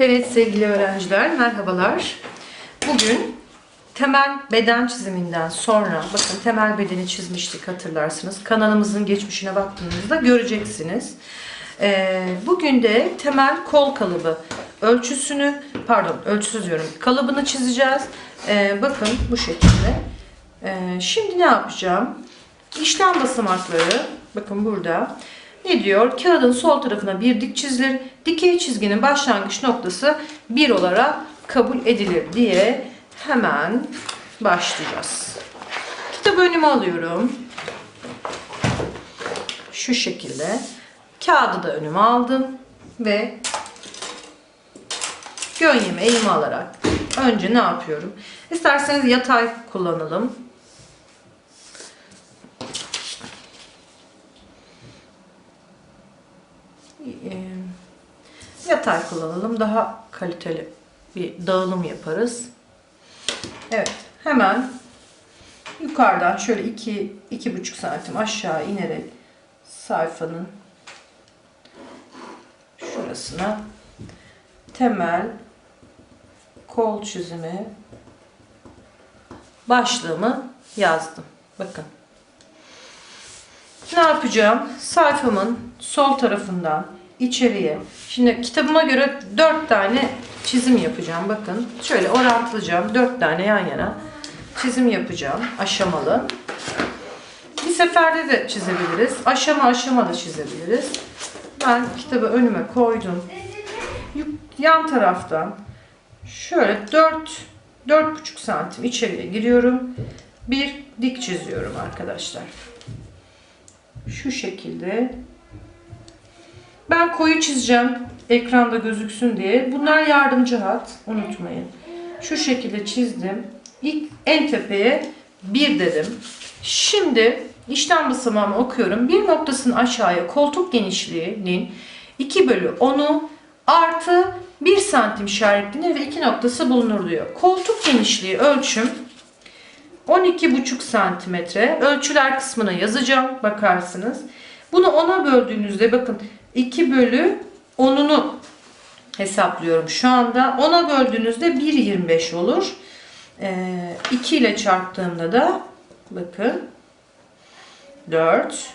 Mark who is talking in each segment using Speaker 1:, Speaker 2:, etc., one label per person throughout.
Speaker 1: Evet sevgili öğrenciler merhabalar. Bugün temel beden çiziminden sonra bakın temel bedeni çizmiştik hatırlarsınız. Kanalımızın geçmişine baktığınızda göreceksiniz. Ee, bugün de temel kol kalıbı ölçüsünü pardon ölçüsü diyorum kalıbını çizeceğiz. Ee, bakın bu şekilde. Ee, şimdi ne yapacağım? İşlem basamakları bakın burada. Ne diyor? Kağıdın sol tarafına bir dik çizilir. Dikey çizginin başlangıç noktası 1 olarak kabul edilir diye hemen başlayacağız. Kitabı önüme alıyorum. Şu şekilde. Kağıdı da önüme aldım ve gönyeme eğimi alarak önce ne yapıyorum? İsterseniz yatay kullanalım. Yatay kullanalım. Daha kaliteli bir dağılım yaparız. Evet. Hemen yukarıdan şöyle 2 2,5 santim aşağı inerek sayfanın şurasına temel kol çizimi başlığımı yazdım. Bakın. Ne yapacağım? Sayfamın sol tarafından içeriye. Şimdi kitabıma göre 4 tane çizim yapacağım. Bakın şöyle orantılayacağım. 4 tane yan yana çizim yapacağım. Aşamalı. Bir seferde de çizebiliriz. Aşama aşama da çizebiliriz. Ben kitabı önüme koydum. Yan taraftan şöyle 4 4,5 santim içeriye giriyorum. Bir dik çiziyorum arkadaşlar şu şekilde. Ben koyu çizeceğim ekranda gözüksün diye. Bunlar yardımcı hat. Unutmayın. Şu şekilde çizdim. İlk en tepeye 1 dedim. Şimdi işlem basamağımı okuyorum. Bir noktasının aşağıya koltuk genişliğinin 2 bölü 10'u artı 1 santim işaretlenir ve 2 noktası bulunur diyor. Koltuk genişliği ölçüm 12,5 santimetre. Ölçüler kısmına yazacağım. Bakarsınız. Bunu 10'a böldüğünüzde bakın 2 bölü 10'unu hesaplıyorum şu anda. 10'a böldüğünüzde 1,25 olur. Ee, 2 ile çarptığımda da bakın 4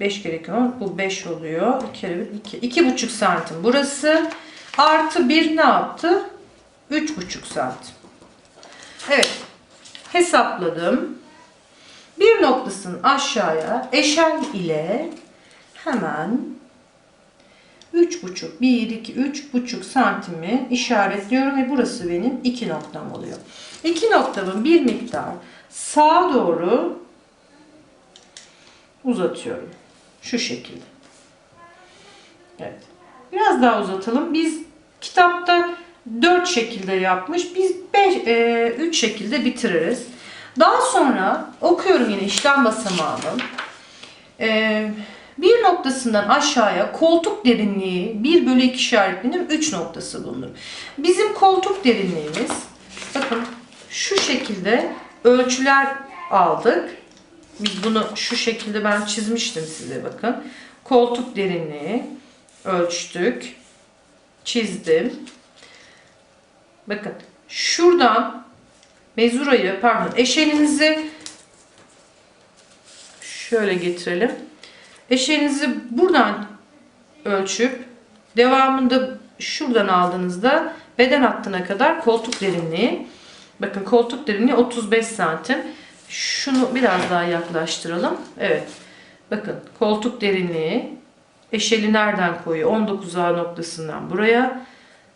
Speaker 1: 5 kere 2 10 bu 5 oluyor. 2 kere 1 2 2,5 santim burası. Artı 1 ne yaptı? 3,5 santim. Evet. Hesapladım. Bir noktasının aşağıya eşel ile hemen 3,5 1 2 3,5 santimi işaretliyorum ve burası benim iki noktam oluyor. İki noktamın bir miktar sağa doğru uzatıyorum. Şu şekilde. Evet. Biraz daha uzatalım. Biz kitapta 4 şekilde yapmış. Biz 5 3 şekilde bitiririz. Daha sonra okuyorum yine işlem basamağını. E, bir noktasından aşağıya koltuk derinliği 1 bölü 2 işaretlenir 3 noktası bulunur. Bizim koltuk derinliğimiz bakın şu şekilde ölçüler aldık. Biz bunu şu şekilde ben çizmiştim size bakın. Koltuk derinliği ölçtük. Çizdim. Bakın şuradan mezurayı pardon eşeğinizi şöyle getirelim. Eşeğinizi buradan ölçüp devamında şuradan aldığınızda beden hattına kadar koltuk derinliği bakın koltuk derinliği 35 santim. Şunu biraz daha yaklaştıralım. Evet. Bakın koltuk derinliği eşeli nereden koyuyor? 19A noktasından buraya.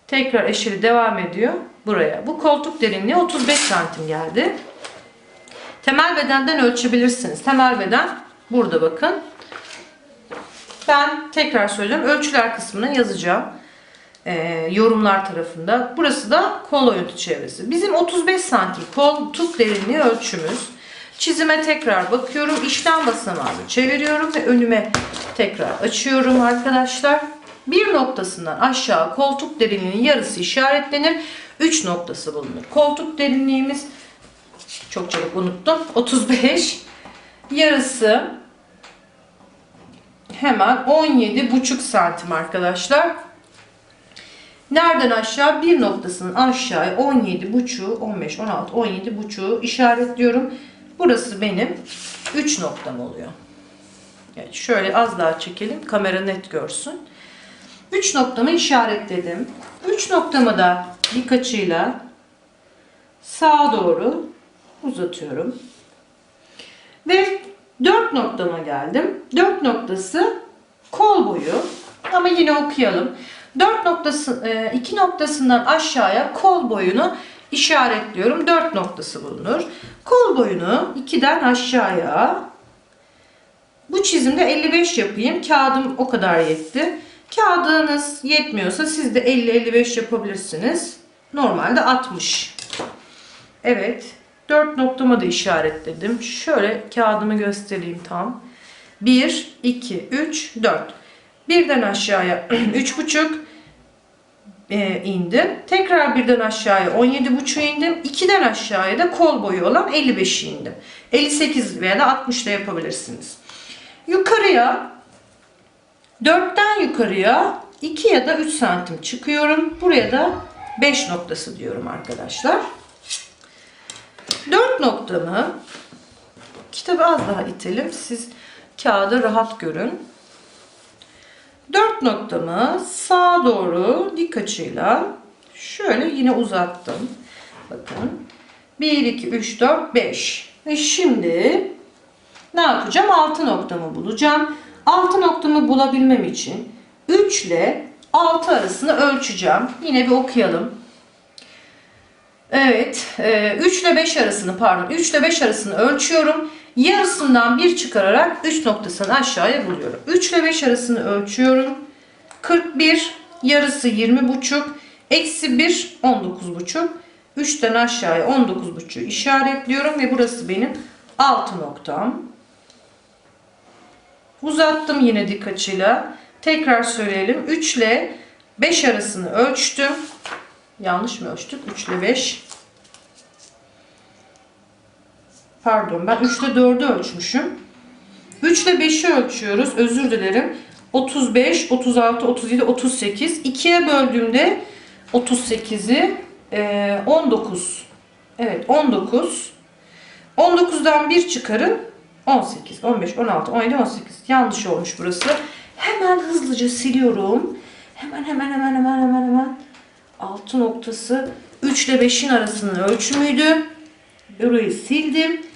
Speaker 1: Tekrar eşeli devam ediyor buraya. Bu koltuk derinliği 35 santim geldi. Temel bedenden ölçebilirsiniz. Temel beden burada bakın. Ben tekrar söyleyeceğim. Ölçüler kısmına yazacağım. Ee, yorumlar tarafında. Burası da kol oyuntu çevresi. Bizim 35 santim koltuk derinliği ölçümüz. Çizime tekrar bakıyorum. İşlem basamağını çeviriyorum ve önüme tekrar açıyorum arkadaşlar. Bir noktasından aşağı koltuk derinliğinin yarısı işaretlenir. 3 noktası bulunur. Koltuk derinliğimiz çok çabuk unuttum. 35 yarısı hemen 17,5 santim arkadaşlar. Nereden aşağı? Bir noktasının aşağıya 17 buçuğu, 15, 16, 17 buçuğu işaretliyorum. Burası benim 3 noktam oluyor. Evet, şöyle az daha çekelim. Kamera net görsün. 3 noktamı işaretledim. 3 noktamı da dik açıyla sağa doğru uzatıyorum. Ve 4 noktama geldim. 4 noktası kol boyu. Ama yine okuyalım. 4 noktası 2 noktasından aşağıya kol boyunu işaretliyorum. 4 noktası bulunur. Kol boyunu 2'den aşağıya bu çizimde 55 yapayım. Kağıdım o kadar yetti. Kağıdınız yetmiyorsa siz de 50-55 yapabilirsiniz. Normalde 60. Evet. 4 noktama da işaretledim. Şöyle kağıdımı göstereyim tam. 1, 2, 3, 4. Birden aşağıya 3,5 e, indim. Tekrar birden aşağıya 17,5 indim. 2'den aşağıya da kol boyu olan 55 indim. 58 veya da 60 da yapabilirsiniz. Yukarıya 4'ten yukarıya 2 ya da 3 santim çıkıyorum. Buraya da 5 noktası diyorum arkadaşlar. 4 noktamı kitabı az daha itelim. Siz kağıdı rahat görün. 4 noktamı sağa doğru dik açıyla şöyle yine uzattım. Bakın. 1, 2, 3, 4, 5. Ve şimdi ne yapacağım? 6 noktamı bulacağım. 6 noktamı bulabilmem için 3 ile 6 arasını ölçeceğim. Yine bir okuyalım. Evet, 3 ile 5 arasını pardon, 3 ile 5 arasını ölçüyorum. Yarısından 1 çıkararak 3 noktasını aşağıya buluyorum. 3 ile 5 arasını ölçüyorum. 41, yarısı 20 buçuk, eksi 1, 19 buçuk. 3'ten aşağıya 19 buçuğu işaretliyorum ve burası benim 6 noktam. Uzattım yine dik açıyla. Tekrar söyleyelim. 3 ile 5 arasını ölçtüm. Yanlış mı ölçtük? 3 ile 5. Pardon ben 3 ile 4'ü ölçmüşüm. 3 ile 5'i ölçüyoruz. Özür dilerim. 35, 36, 37, 38. 2'ye böldüğümde 38'i e, 19. Evet 19. 19'dan 1 çıkarın. 18, 15, 16, 17, 18. Yanlış olmuş burası. Hemen hızlıca siliyorum. Hemen hemen hemen hemen hemen hemen. 6 noktası 3 ile 5'in arasının ölçümüydü. Burayı sildim.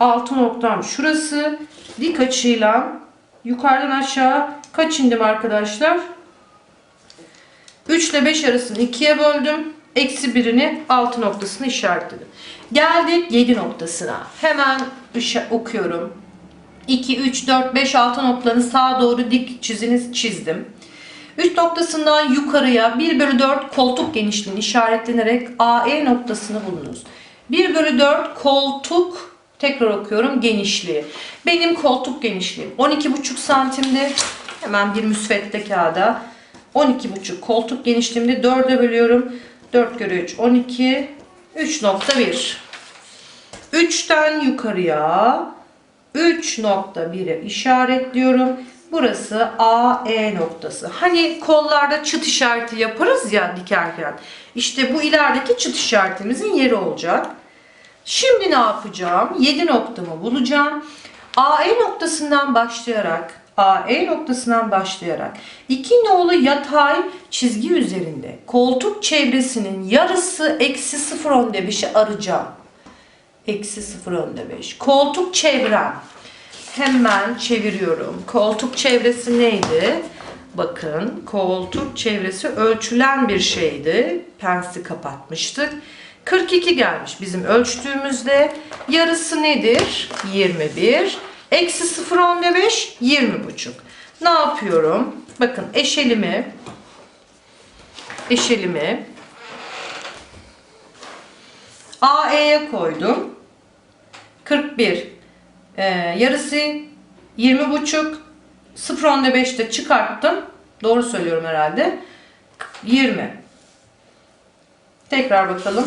Speaker 1: 6 noktam şurası. Dik açıyla yukarıdan aşağı kaç indim arkadaşlar? 3 ile 5 arasını 2'ye böldüm. Eksi birini 6 noktasını işaretledim. Geldik 7 noktasına. Hemen okuyorum. 2, 3, 4, 5, 6 noktalarını sağa doğru dik çiziniz çizdim. 3 noktasından yukarıya 1 bölü 4 koltuk genişliğini işaretlenerek AE noktasını bulunuz. 1 bölü 4 koltuk tekrar okuyorum genişliği. Benim koltuk genişliğim 12,5 santimdi. Hemen bir müsvedde kağıda 12,5 koltuk genişliğimde 4'e bölüyorum. 4 kere 3 12 3.1 3'ten yukarıya 3.1'e işaretliyorum. Burası AE noktası. Hani kollarda çıt işareti yaparız ya dikerken. İşte bu ilerideki çıt işaretimizin yeri olacak. Şimdi ne yapacağım? 7 noktamı bulacağım. AE noktasından başlayarak AE noktasından başlayarak iki nolu yatay çizgi üzerinde koltuk çevresinin yarısı eksi 0.5'i arayacağım. Eksi 0.5. Koltuk çevrem. Hemen çeviriyorum. Koltuk çevresi neydi? Bakın koltuk çevresi ölçülen bir şeydi. Pensi kapatmıştık. 42 gelmiş bizim ölçtüğümüzde. Yarısı nedir? 21. Eksi 0.15 20 buçuk. Ne yapıyorum? Bakın eşelimi eşelimi AE'ye koydum. 41. Ee, yarısı 20 buçuk. 0.15'te çıkarttım. Doğru söylüyorum herhalde. 20. Tekrar bakalım.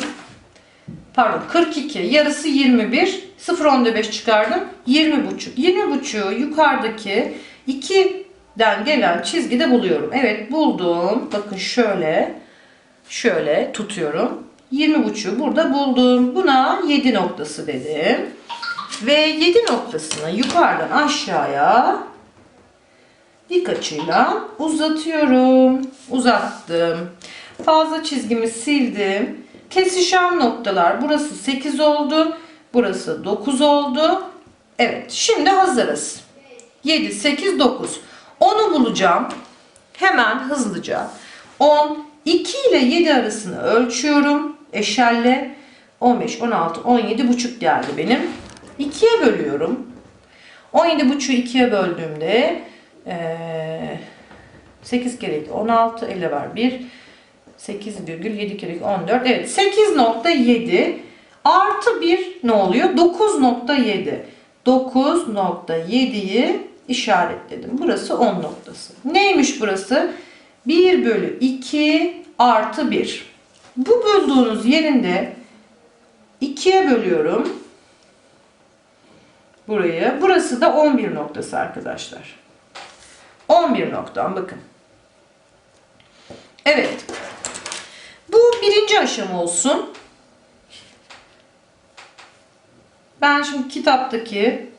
Speaker 1: Pardon 42. Yarısı 21. 0.15 çıkardım. 20 buçuk. 20 buçuğu yukarıdaki 2'den gelen çizgide buluyorum. Evet buldum. Bakın şöyle. Şöyle tutuyorum. 20 buçuğu burada buldum. Buna 7 noktası dedim. Ve 7 noktasını yukarıdan aşağıya dik açıyla uzatıyorum. Uzattım. Fazla çizgimi sildim. Kesişen noktalar burası 8 oldu. Burası 9 oldu. Evet şimdi hazırız. 7, 8, 9. 10'u bulacağım. Hemen hızlıca. 10, 2 ile 7 arasını ölçüyorum. Eşelle. 15, 16, 17 buçuk geldi benim. 2'ye bölüyorum. 17 buçuğu 2'ye böldüğümde eee 8 kere 2, 16, 50 var 1. 8,7 kere 2, 14. Evet 8.7 artı 1 ne oluyor? 9.7. 9.7'yi işaretledim. Burası 10 noktası. Neymiş burası? 1 bölü 2 artı 1. Bu bulduğunuz yerinde 2'ye bölüyorum. Burayı. Burası da 11 noktası arkadaşlar. 11 noktam bakın. Evet. Bu birinci aşama olsun. Ben şimdi kitaptaki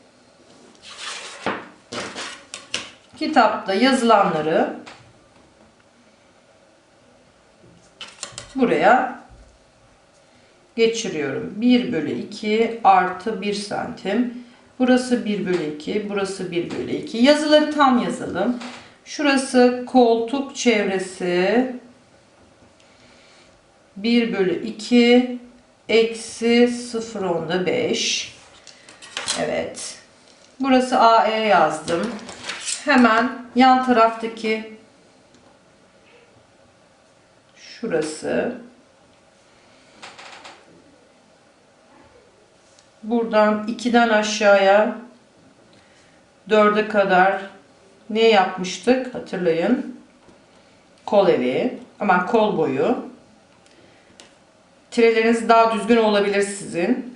Speaker 1: kitapta yazılanları buraya geçiriyorum. 1 bölü 2 artı 1 santim. Burası 1 bölü 2, burası 1 bölü 2. Yazıları tam yazalım. Şurası koltuk çevresi 1 bölü 2 eksi 0 onda 5. Evet. Burası AE yazdım. Hemen yan taraftaki şurası buradan 2'den aşağıya 4'e kadar ne yapmıştık hatırlayın. Kol evi. Aman kol boyu. Tireleriniz daha düzgün olabilir sizin.